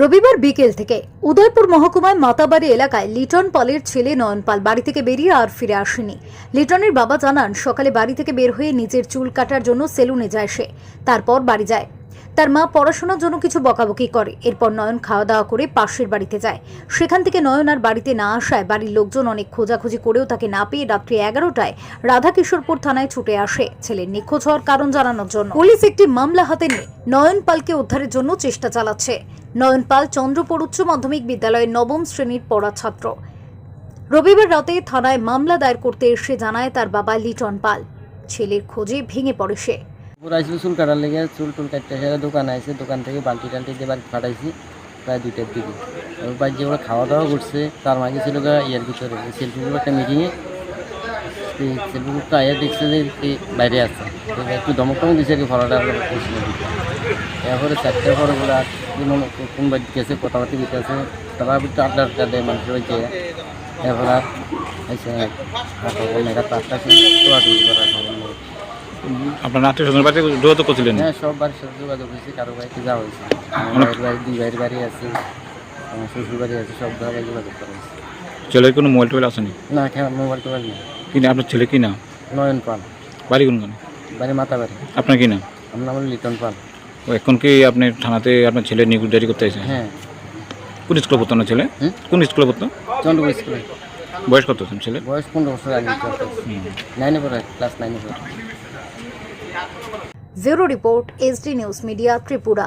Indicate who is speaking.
Speaker 1: রবিবার বিকেল থেকে উদয়পুর মহকুমায় মাতাবাড়ি এলাকায় লিটন পালের ছেলে নয়ন পাল বাড়ি থেকে বেরিয়ে আর ফিরে আসেনি। লিটনের বাবা জানান, সকালে বাড়ি থেকে বের হয়ে নিজের চুল কাটার জন্য সেলুনে যায় সে। তারপর বাড়ি যায়। তার মা পড়াশোনার জন্য কিছু বকাবকি করে। এরপর নয়ন খাওয়া দাওয়া করে পাশের বাড়িতে যায়। সেখান থেকে নয়ন আর বাড়িতে না আসায় বাড়ির লোকজন অনেক খোঁজাখুঁজি করেও তাকে না পেয়ে রাত্রি এগারোটায় রাধাকিশোরপুর থানায় ছুটে আসে। ছেলের নিখোঁজ হওয়ার কারণ জানানোর জন্য। পুলিশ একটি মামলা হাতে নিয়ে নয়ন পালকে উদ্ধারের জন্য চেষ্টা চালাচ্ছে। নয়ন পাল, চন্দ্রপুর উচ্চ মাধ্যমিক বিদ্যালয়ের নবম শ্রেণির পড়া ছাত্র। রবিবার রাতে থানায় মামলা দায়ের করতে এসে জানায় তার বাবা লিটন পাল। ছেলের খোঁজে ভেঙে পড়ে সে।
Speaker 2: চুল কাটার লেগে, চুল টুল কাটতে এসে দোকান আছে দোকান থেকে বালতি টালতি দিয়ে বাড়ি পাঠাইছি প্রায় দুইটার দিকে। বাড়ি যে ওরা খাওয়া দাওয়া করছে, তার মাঝে ছিল ইয়ের ভিতরে সেলফি একটা মিটিংয়ে সেলফি গ্রুপটা আয়া দেখছে যে বাইরে তো একটু ধমক টমক দিছে আর কি ফলাটা এরপরে চারটে পরে ওরা কোন কোন বাড়ি গেছে কথাবার্তা আছে তারা একটু আড্ডা আড্ডা দেয় মানুষের বাড়িতে। এরপর আর এসে নেই
Speaker 3: আপনার আত্মীয় স্বজন বাড়িতে যোগাযোগ করছিলেন?
Speaker 2: হ্যাঁ সব বাড়ির সাথে যোগাযোগ হয়েছে। কারও বাড়িতে যাওয়া হয়েছে। আমার বাড়ি দুই ভাইয়ের বাড়ি আছে। আমার শ্বশুর বাড়ি আছে সব জায়গায় যোগাযোগ করা হয়েছে।
Speaker 3: ছেলের কোনো মোবাইল টোবাইল আসেনি
Speaker 2: না? খেলা মোবাইল টোবাইল নেই।
Speaker 3: কি আপনার ছেলে কি নাম
Speaker 2: নয়ন পাল।
Speaker 3: বাড়ি কোনখানে?
Speaker 2: বাড়ি মাতা বাড়ি
Speaker 3: আপনার কি নাম
Speaker 2: আমার নাম হলো লিটন পাল।
Speaker 3: এখন কি আপনি থানাতে আপনার ছেলে নিউজ জারি করতে চাইছেন
Speaker 2: হ্যাঁ।
Speaker 3: কোন স্কুলে পড়তো না ছেলে? কোন স্কুলে পড়তো?
Speaker 2: চন্দ্রপুর স্কুলে।
Speaker 3: বয়স কত তোমার ছেলে?
Speaker 2: বয়স পনেরো বছর আগে। নাইনে পড়ে ক্লাস নাইনে পড়ে।
Speaker 1: Zero report SD news media Tripura